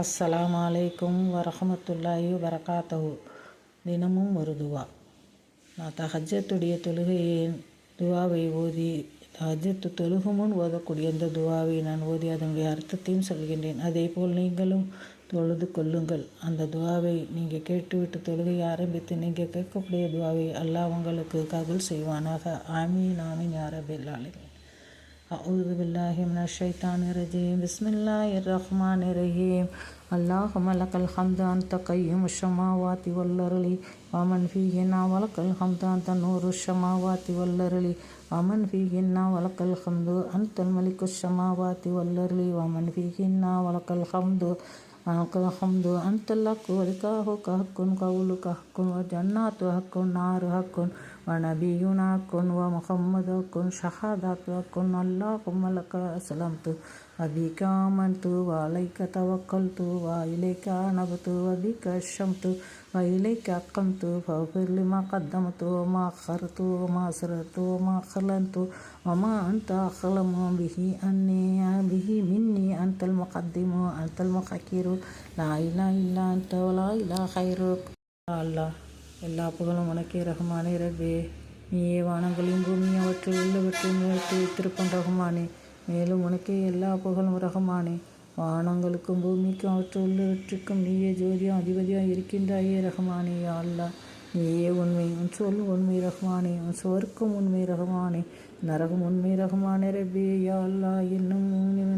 அஸ்ஸலாம் அலைக்கும் வரஹமத்துல்லாஹி வரகாத்தஹு தினமும் ஒரு துவா. நான் தஹஜத்துடைய தொழுகையின் துவாவை ஓதி தஹஜத்து தொழுகுமுன் ஓதக்கூடிய இந்த துவாவை நான் ஓதி அதனுடைய அர்த்தத்தையும் சொல்கின்றேன். அதே போல் நீங்களும் தொழுது கொள்ளுங்கள். அந்த துவாவை நீங்கள் கேட்டுவிட்டு தொழுகையை ஆரம்பித்து நீங்கள் கேட்கக்கூடிய துவாவை அல்லாஹ் உங்களுக்கு கபுல் செய்வானாக. ஆமீன் ஆமீன் யாரபில்லாலே أعوذ بالله من الشيطان الرجيم. بسم الله الرحمن الرحيم. اللهم لك الحمد أنت قيم السماوات والأرض ومن فيهن ولك الحمد أنت نور السماوات والأرض ومن فيهن ولك الحمد أنت الملك السماوات والأرض ومن فيهن ولك الحمد ولك الحمد أنت لك ولكاهك حق قولك حق وجنات حق نار حق ونبينا كن ومحمد كن شهادات كن اللهم لك أسلمت. وبك آمنت وعليك توكلت وإليك أنبت وبك الشمت وإليك أقمت. فاغفر لما قدمت وما أخرت وما أسررت وما أخلنت وما أنت أخلم به أني به مني. أنت المقدم أنت المخكر لا إله إلا أنت ولا إله خيرك الله எல்லா புகழும் உனக்கே ரஹ்மானே ரபே. நீயே வானங்களையும் பூமியும் அவற்றில் உள்ளவற்றையும் நிறுத்தி வைத்திருப்பன் ரஹ்மானே மேலும் உனக்கே எல்லா புகழும் ரஹ்மானே வானங்களுக்கும் பூமிக்கும் அவற்றில் உள்ளவற்றுக்கும் நீயே ஜோதியும் அதிபதியாக இருக்கின்றாயே ரஹ்மானே அல்லா. நீயே உண்மை உன் சொல் உண்மை ரஹ்மானே உன் சுவர்க்கும் உண்மை ரஹ்மானே. நரகம் உண்மை ரகுமானே ரபே யா அல்லா இன்னும்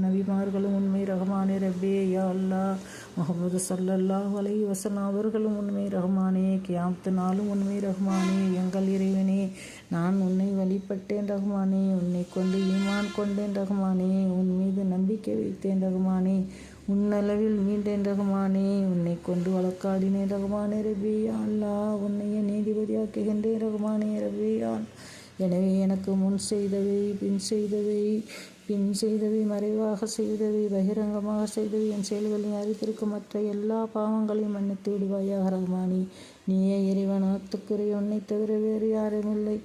நபிமார்களும் உண்மை ரஹ்மானே ரபே யா அல்லா முகமது சல்லல்லாஹ் வலை வசலாம் அவர்களும் உண்மை ரஹ்மானே. கியாமத்து நாளும் உண்மை ரஹ்மானே. எங்கள் இறைவனே நான் உன்னை வழிபட்டேன் ரகுமானே உன்னை கொண்டு ஈமான் கொண்டேன் ரஹ்மானே. உன் மீது நம்பிக்கை வைத்தேன் ரகுமானே உன்னளவில் மீண்டேன் ரகுமானே உன்னை கொண்டு வழக்காடினேன் ரகுமானே ரபியா அல்லா உன்னைய நீதிபதியாக்குகின்றேன் ரஹ்மானே ரபியான் எனவே எனக்கு முன் செய்தவை பின் செய்தவை பின் செய்தவை மறைவாக செய்தவை பகிரங்கமாக செய்தவை என் செயல்களை அறித்திருக்கும் மற்ற எல்லா பாவங்களையும் மன்னித்து விடுவாயாக ரகுமானி. நீயே இறைவனத்துக்குரிய உன்னை தவிர வேறு யாரும் இல்லை.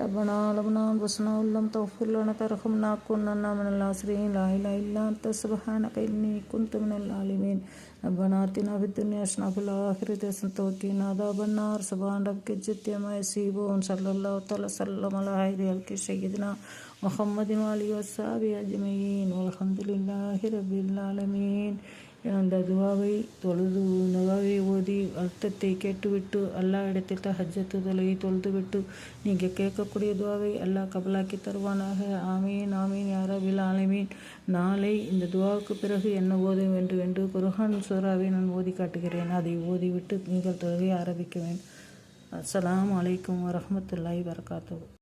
ربنا لبنا انفسنا ولم تغفر لنا ترحمنا كنا من الخاسرين لا اله الا انت سبحانك اني كنت من الظالمين ربنا اتنا في الدنيا حسنه وفي الاخره حسنه وقنا عذاب النار سبحان ربك جل ما يصفون صلى الله تعالى وسلم على خير سيدنا محمد وآله وصحبه أجمعين والحمد لله رب العالمين அந்த துவாவை தொழுது துவாவை ஓதி அர்த்தத்தை கேட்டுவிட்டு அல்லா இடத்தில் ஹஜ்ஜத்து தொலையை தொழுதுவிட்டு நீங்கள் கேட்கக்கூடிய துவாவை அல்லாஹ் கபலாக்கி தருவானாக. ஆமீன் ஆமீன் வில் ஆலமீன். நாளை இந்த துவாவுக்கு பிறகு என்ன ஓத வேண்டும் என்று குர்ஹான் சூறாவை நான் ஓதி காட்டுகிறேன். அதை ஓதிவிட்டு நீங்கள் தொழுகை ஆரம்பிக்க வேண்டும். அஸ்லாம் வலைக்கம் வரமத்துல்லாய் வரகாத்தூர்